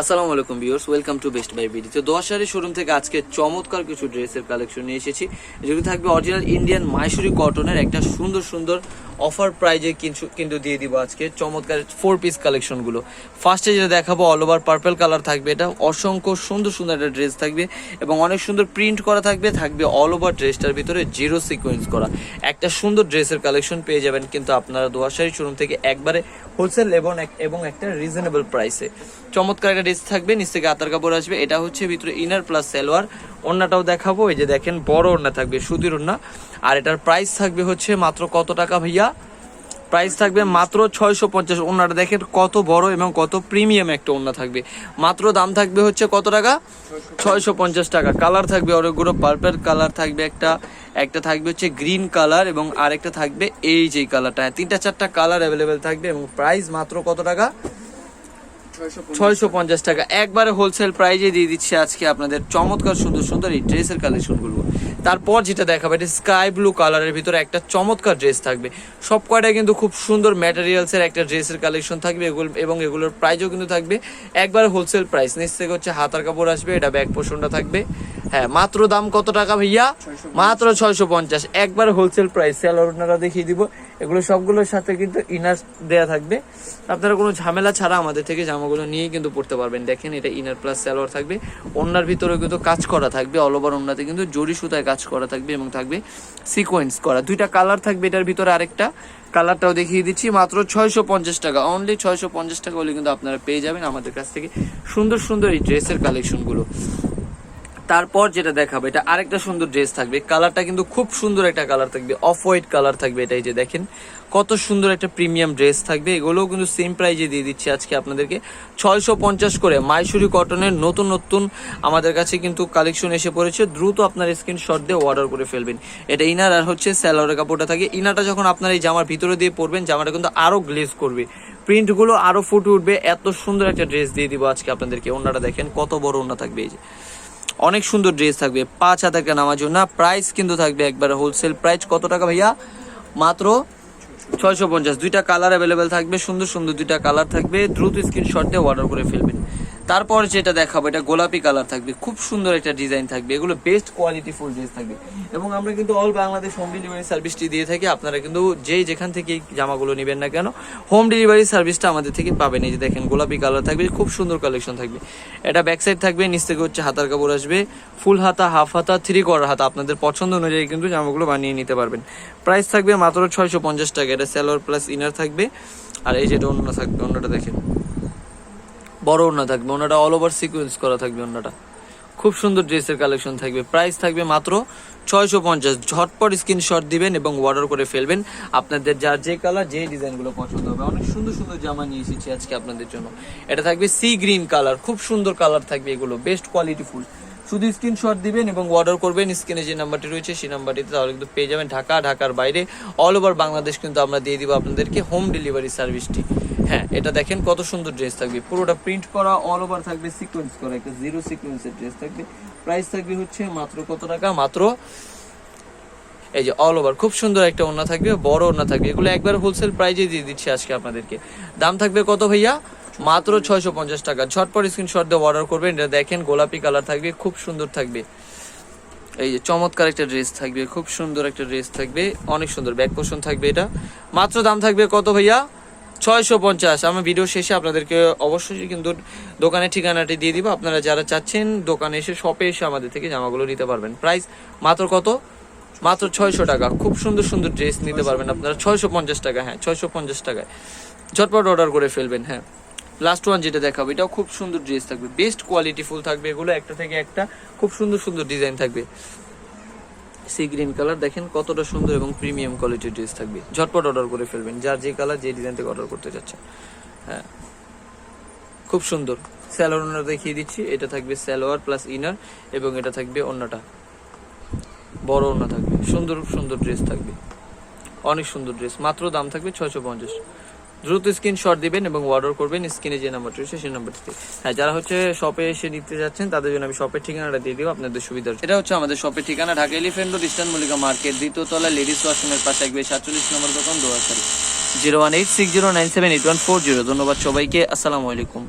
আসসালামু আলাইকুম viewers, welcome to best buy BD. তো দোয়াশারি শোরুম থেকে আজকে চমৎকার কিছু ড্রেসের কালেকশন নিয়ে এসেছি। যেগুলো থাকবে অরিজিনাল ইন্ডিয়ান মাইসুরি কটনের একটা সুন্দর সুন্দর অফার প্রাইজে কিন্তু কিন্তু দিয়ে দিব আজকে চমৎকার ফোর পিস কালেকশনগুলো ফার্স্টে যেটা দেখাবো অল ওভার পার্পল কালার থাকবে এটা। অসংখ্য সুন্দর সুন্দর একটা ড্রেস থাকবে এবং অনেক সুন্দর প্রিন্ট করা থাকবে থাকবে অল ওভার ড্রেসটার ভিতরে জিরো সিকোয়েন্স করা। একটা সুন্দর ড্রেসের কালেকশন পেয়ে যাবেন কিন্তু আপনারা দোয়াশারি শোরুম থেকে একবারে হোলসেল এবং এবং একটা রিজনেবল প্রাইসে চমৎকার একটা ড্রেস থাকবে, নিচ থেকে আতার কাপড় আসবে। এটা হচ্ছে ভিতরে ইনার প্লাস সালোয়ার ওড়নাটাও দেখাবো, এই যে দেখেন, বড় ওড়না থাকবে, সুতির ওড়না। আর এটার প্রাইস থাকবে হচ্ছে মাত্র কত টাকা ভাইয়া? প্রাইস থাকবে মাত্র ছয়শো পঞ্চাশ। ওনাটা দেখেন, কত বড় এবং কত প্রিমিয়াম একটা ওড়না থাকবে। মাত্র দাম থাকবে হচ্ছে কত টাকা? ছয়শো পঞ্চাশ টাকা। কালার থাকবে অনেকগুলো পার্পল কালার থাকবে একটা। একটা থাকবে হচ্ছে গ্রিন কালার এবং আরেকটা থাকবে এই যে কালারটা তিনটা চারটা কালার অ্যাভেলেবেল থাকবে এবং প্রাইস মাত্র কত টাকা? ছয়শো পঞ্চাশ টাকা। একবারে হোলসেল প্রাইজে দিয়ে দিচ্ছে আজকে আপনাদের চমৎকার সুন্দর সুন্দর এই ড্রেসের কালেকশনগুলো তারপর যেটা দেখাবো এটা স্কাই ব্লু কালারের ভিতরে একটা চমৎকার ড্রেস থাকবে। সব কয়টা কিন্তু খুব সুন্দর ম্যাটেরিয়ালসের একটা ড্রেসের কালেকশন থাকবে এগুলো এবং এগুলোর প্রাইসও কিন্তু থাকবে। একবারে হোলসেল প্রাইস নিচ থেকে হচ্ছে হাতার কাপড় আসবে এটা ব্যাক পোষণটা থাকবে। হ্যাঁ মাত্র দাম কত টাকা ভাইয়া? মাত্র ছয়শো পঞ্চাশ। একবার হোলসেল প্রাইস স্যালোর ওনারা দেখিয়ে দিব। এগুলো সবগুলোর সাথে কিন্তু ইনার দেয়া থাকবে। আপনারা কোনো ঝামেলা ছাড়া আমাদের থেকে জামাগুলো নিয়েই কিন্তু পড়তে পারবেন। দেখেন, এটা ইনার প্লাস সালোয়ার থাকবে। ওনার ভিতরে কিন্তু কাজ করা থাকবে অল ওভার ওনাতে কিন্তু জরি সুতায় কাজ করা থাকবে এবং থাকবে সিকোয়েন্স করা। দুইটা কালার থাকবে এটার ভিতরে আরেকটা। কালারটাও দেখিয়ে দিচ্ছি, মাত্র ছয়শো পঞ্চাশ টাকা। অনলি ছয়শো পঞ্চাশ টাকা হলে কিন্তু আপনারা পেয়ে যাবেন আমাদের কাছ থেকে সুন্দর সুন্দর এই ড্রেসের কালেকশনগুলো তারপর যেটা দেখাবো, এটা আরেকটা সুন্দর ড্রেস থাকবে। কালারটা কিন্তু খুব সুন্দর একটা কালার থাকবে অফ হোয়াইট কালার থাকবে এটাই যে দেখেন। কত সুন্দর একটা প্রিমিয়াম ড্রেস থাকবে, এগুলোও কিন্তু সেম প্রাইজে দিয়ে দিচ্ছি আজকে আপনাদেরকে। ছয়শো পঞ্চাশ করে মাইসুরি কটনের নতুন নতুন আমাদের কাছে কিন্তু কালেকশন এসে পড়েছে। দ্রুত আপনার স্ক্রিনশট দিয়ে অর্ডার করে ফেলবেন। এটা ইনার আর হচ্ছে স্যালোয়ারের কাপড়টা থাকে। ইনারটা যখন আপনার এই জামার ভিতরে দিয়ে পরবেন, জামাটা কিন্তু আরও গ্লেজ করবে। প্রিন্টগুলো আরও ফুটে উঠবে। এত সুন্দর একটা ড্রেস দিয়ে দিব আজকে আপনাদেরকে। ওনাটা দেখেন, কত বড় ওনা থাকবে এই যে। অনেক সুন্দর ড্রেস থাকবে, পাঁচ হাজার টাকা নামার জন্য প্রাইস কিন্তু থাকবে একবার হোলসেল প্রাইস কত টাকা ভাইয়া? মাত্র ছয়শো পঞ্চাশ। দুইটা কালার অ্যাভেলেবেল থাকবে, সুন্দর সুন্দর দুইটা কালার থাকবে, দ্রুত স্ক্রিনশট দিয়ে অর্ডার করে ফেলবেন তারপর যেটা দেখাবো, এটা গোলাপি কালার থাকবে, খুব সুন্দর একটা ডিজাইন থাকবে, এগুলো বেস্ট কোয়ালিটি ফুল ড্রেস থাকবে। এবং আমরা কিন্তু অল বাংলাদেশ হোম ডেলিভারি সার্ভিসটি দিয়ে থাকি, আপনারা কিন্তু যেই যেখান থেকে জামাগুলো নেবেন না কেন হোম ডেলিভারি সার্ভিসটা আমাদের থেকে পাবেন। এই যে দেখেন, গোলাপি কালার থাকবে, খুব সুন্দর কালেকশন থাকবে। এটা ব্যাক সাইড থাকবে, নিচ থেকে হচ্ছে হাতার কাপড় আসবে ফুল হাতা হাফ হাতা থ্রি কোয়ার হাতা, আপনাদের পছন্দ অনুযায়ী কিন্তু জামাগুলো বানিয়ে নিতে পারবেন। প্রাইস থাকবে মাত্র ছয়শো পঞ্চাশ টাকা, এটা স্যালোয়ার প্লাস ইনার থাকবে। আর এই যেটা অন্য থাকবে, অন্যটা দেখেন। বড় ওড়না থাকবে ওনাটা অল ওভার সিকুয়েন্স করা থাকবে ওনাটা খুব সুন্দর ড্রেসের কালেকশন থাকবে। প্রাইস থাকবে মাত্র ছয়শো পঞ্চাশ। ঝটপট স্ক্রিনশট দিবেন এবং অর্ডার করে ফেলবেন। আপনাদের যার যে কালার যে ডিজাইনগুলো পছন্দ হবে। অনেক সুন্দর সুন্দর জামা নিয়ে এসেছি আজকে আপনাদের জন্য। এটা থাকবে সি গ্রিন কালার খুব সুন্দর কালার থাকবে এগুলো। Best quality full. শুধু স্ক্রিনশট দিবেন এবং অর্ডার করবেন। স্ক্রিনে যে নাম্বারটি রয়েছে, সেই নাম্বারটিতে তাহলে কিন্তু পেয়ে যাবেন ঢাকা, ঢাকার বাইরে। অল ওভার বাংলাদেশ কিন্তু আমরা দিয়ে দিব আপনাদেরকে হোম ডেলিভারি সার্ভিসটি হ্যাঁ এটা দেখেন কত সুন্দর ড্রেস থাকবে। পুরোটা প্রিন্ট করা অল ওভার থাকবে সিকোয়েন্স করা, একটা জিরো সিকোয়েন্সের ড্রেস থাকবে। প্রাইস থাকবে হচ্ছে মাত্র কত টাকা? মাত্র এই যে অল ওভার খুব সুন্দর একটা ওড়না থাকবে, বড় ওড়না থাকবে। এগুলো একবার হোলসেল প্রাইজে দিয়ে দিচ্ছি আজকে আপনাদেরকে। দাম থাকবে কত ভাইয়া? মাত্র ছয়শো পঞ্চাশ টাকা। ঝটপট স্ক্রিনশট দিয়ে অর্ডার করবেন। এটা দেখেন গোলাপি কালার থাকবে, খুব সুন্দর থাকবে। এই যে চমৎকার একটা ড্রেস থাকবে, খুব সুন্দর একটা ড্রেস থাকবে। অনেক সুন্দর ব্যাক পোষণ থাকবে এটা। মাত্র দাম থাকবে কত ভাইয়া? ছয়শো পঞ্চাশ। আমার ভিডিও শেষে আপনাদেরকে অবশ্যই কিন্তু দোকানের ঠিকানাটি দিয়ে দিব। আপনারা যারা চাচ্ছেন, দোকানে এসে শপে এসে আমাদের থেকে জামাগুলো নিতে পারবেন। প্রাইস মাত্র কত? মাত্র ছয়শো টাকা। খুব সুন্দর সুন্দর ড্রেস নিতে পারবেন আপনারা। ছয়শো পঞ্চাশ টাকা হ্যাঁ ছয়শো পঞ্চাশ টাকায়। ঝটপট অর্ডার করে ফেলবেন হ্যাঁ। লাস্ট ওয়ান যেটা দেখাবো, এটাও খুব সুন্দর ড্রেস থাকবে। বেস্ট কোয়ালিটি ফুল থাকবে এগুলো, একটা থেকে একটা। খুব সুন্দর সুন্দর ডিজাইন থাকবে। Sea green colour. দেখেন কতটা সুন্দর এবং প্রিমিয়াম কোয়ালিটির ড্রেস থাকবে। ঝটপট অর্ডার করে ফেলবেন। যার যে কালার, যে ডিজাইন থেকে অর্ডার করতে চাচ্ছেন। হ্যাঁ। খুব সুন্দর। স্যালোয়ার ওনার দেখিয়ে দিচ্ছি। এটা থাকবে স্যালোয়ার প্লাস ইনার এবং এটা থাকবে অন্যটা বড় ওনা থাকবে। সুন্দর সুন্দর ড্রেস থাকবে। অনেক সুন্দর ড্রেস মাত্র দাম থাকবে ছয়শো পঞ্চাশ। দ্রুত স্ক্রিনশট দিবেন এবং অর্ডার করবেন স্ক্রিনে যে নাম্বারটি রয়েছে সেই নাম্বারটিতে হ্যাঁ যারা হচ্ছে শপে এসে নিতে যাচ্ছেন তাদের জন্য আমি শপের ঠিকানাটা দিয়ে দিব আপনাদের সুবিধা হচ্ছে এটা হচ্ছে আমাদের শপের ঠিকানা Dhaka elephant road eastern Mallika market দ্বিতীয়তলা ladies ওয়াশরুমের পাশে একবে সাতচল্লিশ নম্বর দোকান Doyashari zero one eight six zero nine seven eight one four zero. ধন্যবাদ সবাইকে আসসালামু আলাইকুম।